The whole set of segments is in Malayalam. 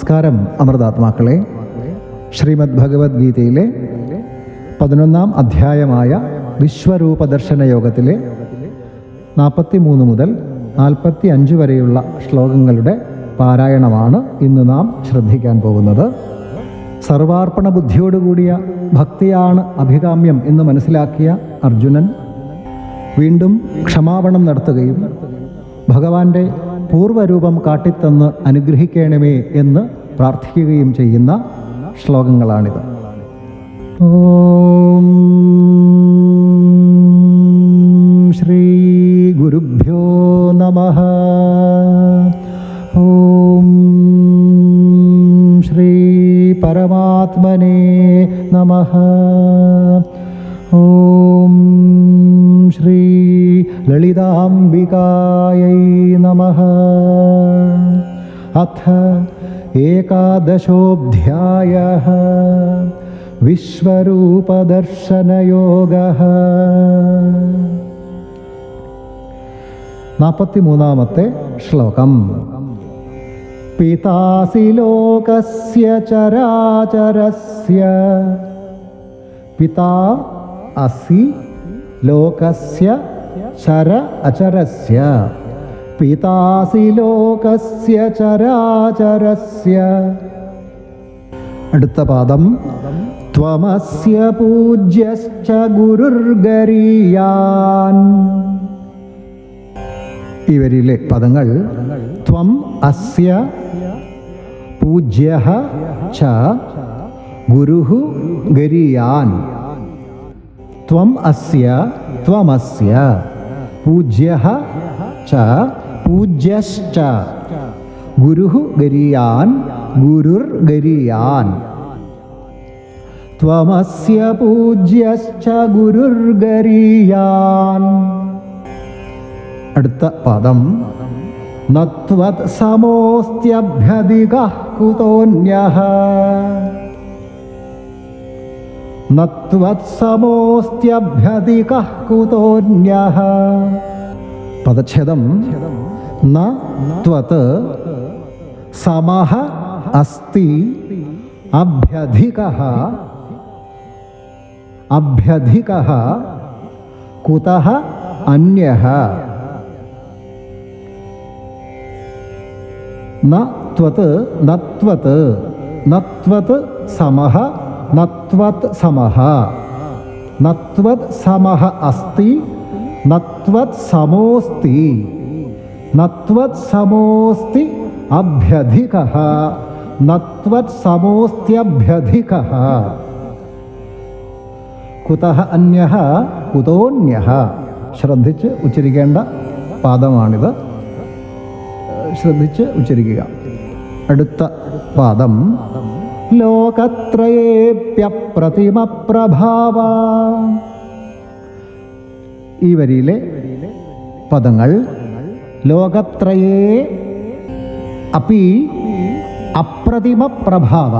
നമസ്കാരം അമൃതാത്മാക്കളെ. ശ്രീമദ് ഭഗവത്ഗീതയിലെ പതിനൊന്നാം അധ്യായമായ വിശ്വരൂപ ദർശന യോഗത്തിലെ നാൽപ്പത്തി മൂന്ന് മുതൽ നാൽപ്പത്തി അഞ്ച് വരെയുള്ള ശ്ലോകങ്ങളുടെ പാരായണമാണ് ഇന്ന് നാം ശ്രദ്ധിക്കാൻ പോകുന്നത്. സർവാർപ്പണ ബുദ്ധിയോടുകൂടിയ ഭക്തിയാണ് അഭികാമ്യം എന്ന് മനസ്സിലാക്കിയ അർജുനൻ വീണ്ടും ക്ഷമാപണം നടത്തുകയും ഭഗവാന്റെ പൂർവരൂപം കാട്ടിത്തന്ന് അനുഗ്രഹിക്കണമേ എന്ന് പ്രാർത്ഥിക്കുകയും ചെയ്യുന്ന ശ്ലോകങ്ങളാണിത്. ഓം ശ്രീ ഗുരുഭ്യോ നമ. ഓം ശ്രീ പരമാത്മനെ നമ. ഓം ശ്രീ ലളിതാംബികാयै നമഃ. അഥ ഏകാദശോऽധ്യായः വിശ്വരൂപദർശനയോഗः. നാൽപ്പത്തിമൂന്നാമത്തെ ശ്ലോകം. പിതാസി ലോകസ്യ ചരാചരസ്യ. പിതാ അസി ലോകസ്യ ചര അചരസ്യ. പിതാസി ലോകസ്യ ചരാചരസ്യ. അടുത്ത പാദം. ത്വമസ്യ പൂജ്യശ്ച ഗുരുർഗരീയാൻ. ഈ പദങ്ങൾ ത്വം അസ്യ പൂജ്യ ച ഗുരു ഗരീയാൻ. ത്വം അസ്യ ത്വമസ്യ. പൂജ്യ ച പൂജ്യശ്ച. ഗുരു ഗരീയാൻ ഗുരുർ ഗരീയാൻ. ത്വമസ്യ പൂജ്യശ്ച ഗുരുർ ഗരീയാൻ. അടുത്ത പദം. നത്വത് സമോസ്ത്യഭ്യധിക നത്വത് സമോസ്ത്യഭ്യധിക കുതോന്യഃ പദച്ഛേദം ന ത്വത് സമഃ അസ്തി അഭ്യധികഃ അഭ്യധികഃ കുതഃ അന്യഃ ന ത്വത് നത്വത് നത്വത് സമഃ നത്വത് സമഹ. നത്വത് സമഹ അസ്തി നത്വത് സമോസ്തി. നത്വത് സമോസ്തി അഭ്യധിക. നത്വത് സമോസ്ത്യഭ്യധിക കുതഃ അന്യ കുതോന്യ. ശ്രദ്ധിച്ച് ഉച്ചരിക്കേണ്ട പാദമാണിത്. ശ്രദ്ധിച്ച് ഉച്ചരിക്കുക. അടുത്ത പാദം. ലോകത്രയേപ്യപ്രതിമ പ്രഭാവ ഈ വരിയിലെ പദങ്ങൾ ലോകത്രയേ അപ്പി അപ്രതിമ പ്രഭാവ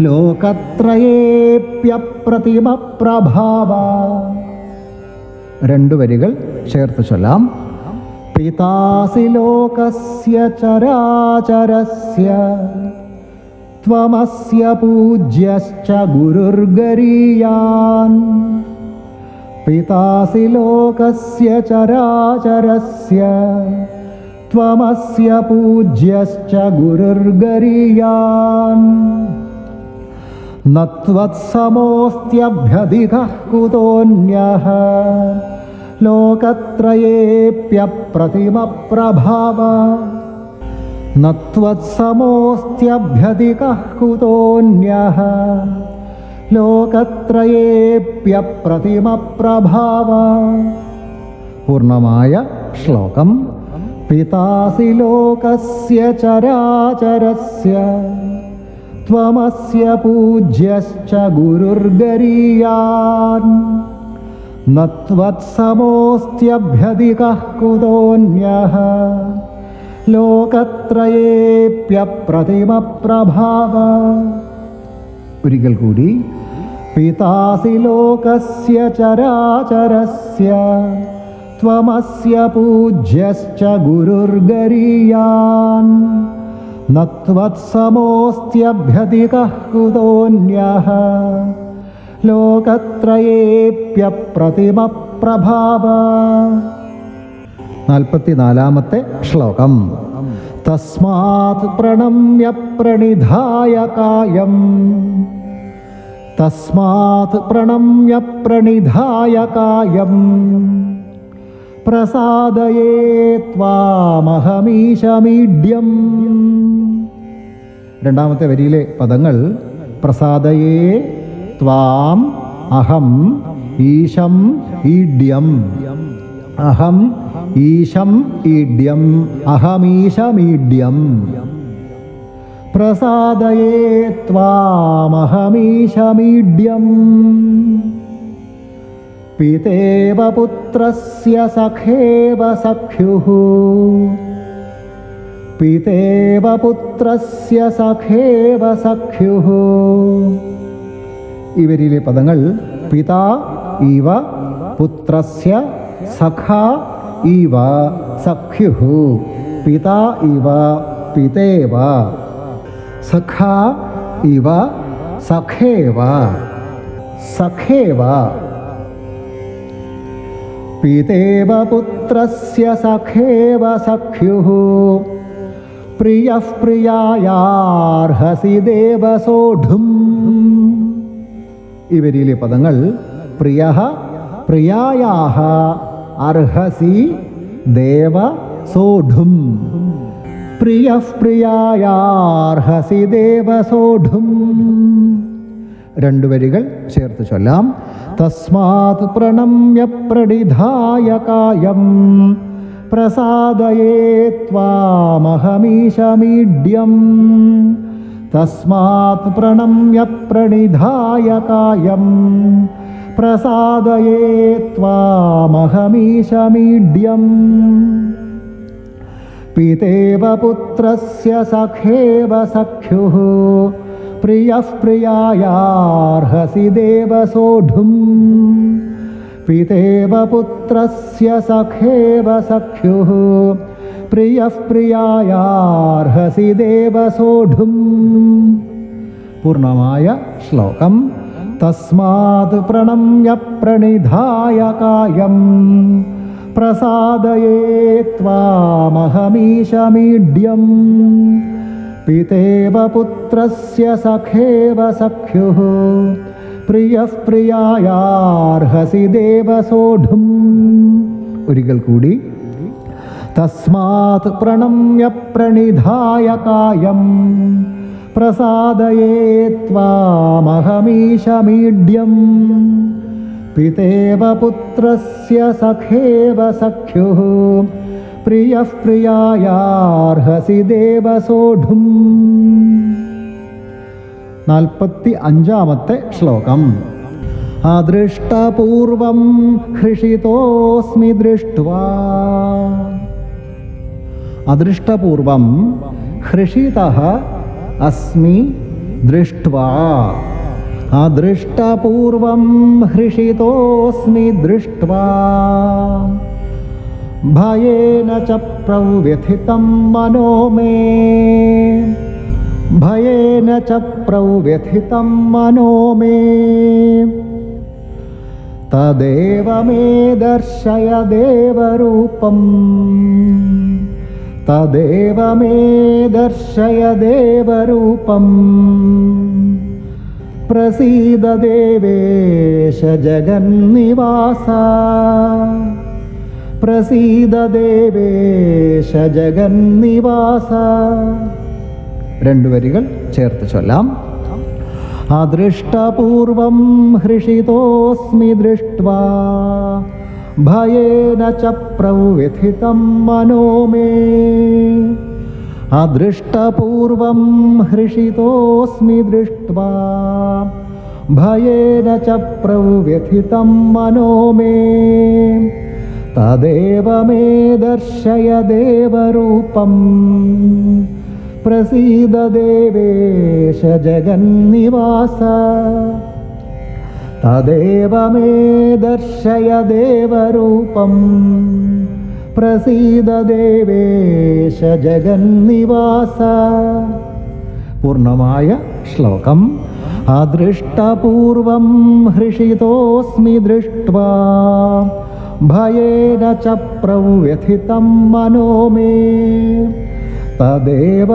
ലോകത്രയേപ്യപ്രതിമ പ്രഭാവ രണ്ടു വരികൾ ചേർത്ത് ചൊല്ലാം. പിതാസി ലോകസ്യ ചരാചരസ്യ. ത്വമസ്യ പൂജ്യശ്ച ഗുരുർഗരീയാൻ. പിതാസി ലോകസ്യ ചരാചരസ്യ. ത്വമസ്യ പൂജ്യശ്ച ഗുരുർഗരീയാൻ. നത്വത്സമോസ്ത്യഭ്യധികഃ കുതോന്യഃ ലോകത്രയേപ്യപ്രതിമപ്രഭാവ നത്വത്സമോസ്ത്യഭ്യധികഃ കുതോന്യഃ ലോകത്രയേപ്യപ്രതിമപ്രഭാവ പൂർണ്ണമായ ശ്ലോകം പിതാസി ലോകസ്യ ചരാചരസ്യ त्वमस्य पूज्यश्च गुरुर्गरीयान् न त्वत्समोऽस्त्यभ्यधिकः कुतोऽन्यः ലോകത്രയേപ്യപ്രതിമപ്രഭാവ ഒരിക്കൽ കൂടി പിതാസി ലോകസ്യ ചരാചരസ്യ त्वमस्य पूज्यश्च गुरुर्गरीयान् നത്വത്സമോസ്ത്യഭ്യധികः കുതോന്യः ലോകത്രയേപ്യപ്രതിമപ്രഭാവ നാൽപ്പത്തിനാലാമത്തെ ശ്ലോകം. തസ്മാത് പ്രണമ്യ പ്രണിധായ കായം. തസ്മാത് പ്രണമ്യ പ്രണിധായ കായം. പ്രസാദയേ ത്വാമഹമീശമീഡ്യം. രണ്ടാമത്തെ വരിയിലെ പദങ്ങൾ പ്രസാദയേ ത്വാം അഹം ഈശം ഈഡ്യം. അഹം ഈശം ഈഡ്യം അഹമീശമീഡ്യം. പ്രസാദയേ ത്വാമഹമീശമീഡ്യം. പിതേവ പുത്രസ്യ സഖേവ സഖ്യുഃ. പിതേവ പുത്രസ്യ സഖേവ സഖ്യുഃ. ഇവരിലെ പദങ്ങൾ പിതാ ഇവ പുത്രസ്യ സഖ ഇവ സഖ്യു പിത ഇവ പിതേവ. സഖ ഇവ സഖേവ. സഖേവ. പിതേവ പുത്രസ്യ സഖേവ സഖ്യുഃ പ്രിയഃ പ്രിയായാർഹസി ദേവസോഢും ഇവരിലെ പദങ്ങൾ പ്രിയ പ്രിയായാഹ അർഹസി ദേവ സോഢും. പ്രിയ പ്രിയർഹസി ദേവ സോഢും. രണ്ടു വരികൾ ചേർത്ത് ചൊല്ലാം. തസ്മാത് പ്രണമ്യ പ്രണിധായ കായം. പ്രസാദയേ തസ്മാത് പ്രണമ്യ പ്രണിധായ കായം. പ്രസാദയേ ത്വാമഹമീശമീഡ്യം പിതേവ പുത്രസ്യ സഖേവ സഖ്യുഃ പ്രിയഃ പ്രിയായാർഹസി ദേവസോഢും പിതേവ പുത്രസ്യ സഖേവ സഖ്യുഃ പ്രിയഃ പ്രിയായാർഹസി ദേവസോഢും പൂർണമായ ശ്ലോകം തസ്മാത് പ്രണമ്യ പ്രണിധായ കായം. പ്രസാദയേ ത്വാമഹമീശമീഡ്യം. പിതേവ പുത്രസ്യ സഖേവ സഖ്യുഃ. പ്രിയഃ പ്രിയായാർഹസി ദേവസോഢും ഒരിക്കൽ കൂടി. തസ്മാത് പ്രണമ്യ പ്രണിധായ കായം. പ്രസാദയേ ത്വാമഹമീശമീഡ്യം. പിതേവ പുത്രസ്യ സഖേവ സഖ്യുഃ. പ്രിയ പ്രിയായാർഹസി ദേവസോഢും നാൽപ്പത്തി അഞ്ചാമത്തെ ശ്ലോകം. അദൃഷ്ടപൂർവം ഹൃഷിതോസ്മി ദൃഷ്ട്വാ. അദൃഷ്ടപൂർവം ഹൃഷിത അസ്മി ദൃഷ്ട്വാ അദൃഷ്ടപൂർവം ഹൃഷിതോസ്മി ദൃഷ്ട്വാ ഭയേന ച പ്രവ്യഥിതം മനോ മേ ഭയേന ച പ്രവ്യഥിതം മനോ മേ തദേവ മേ ദർശയ ദേവരൂപം തദേവ മേ ദർശയ ദേവരൂപം പ്രസീദ ദേവേശ ജഗന്നിവാസ പ്രസീദ ദേവേശ ജഗന്നിവാസ രണ്ടു വരികൾ ചേർത്ത് ചൊല്ലാം അദൃഷ്ടപൂർവം ഹൃഷിതോസ്മി ദൃഷ്ട്വാ ഭയേന ച പ്രവ്യഥിതം മനോ മേ. അദൃഷ്ടപൂർവം ഹൃഷിതോസ്മി ദൃഷ്ട്വാ. ഭയേന ച പ്രവ്യഥിതം മനോ മേ. തദേവ മേ ദർശയ ദേവരൂപം. പ്രസീദ ദേവേശ ജഗന്നിവാസ. തദേവ മേ ദർശയ ദേവരൂപം. പ്രസീദ ദേവേശ ജഗന്നിവാസ. പൂർണമായ ശ്ലോകം. അദൃഷ്ടപൂർവം ഹൃഷിതോസ്മി ദൃഷ്ട്വാ. ഭയേന ച പ്രവ്യഥിതം മനോ മേ. തദേവ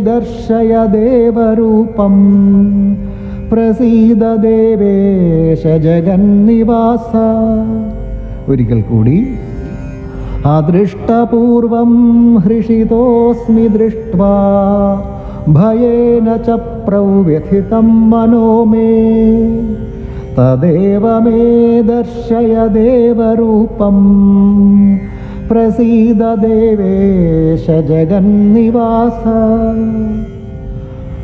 ദർശയ ദേവരൂപം. പ്രസീദ ദേവേശ ജഗന്നിവാസ. ഒരിക്കൽ കൂടി. അദൃഷ്ടപൂർവം ഹൃഷിതോസ്മി ദൃഷ്ട്വാ. ഭയേന ച പ്രവ്യഥിതം മനോമേ. തദേവ മേ ദർശയ ദേവരൂപം. പ്രസീദ ദേവേശ ജഗന്നിവാസ.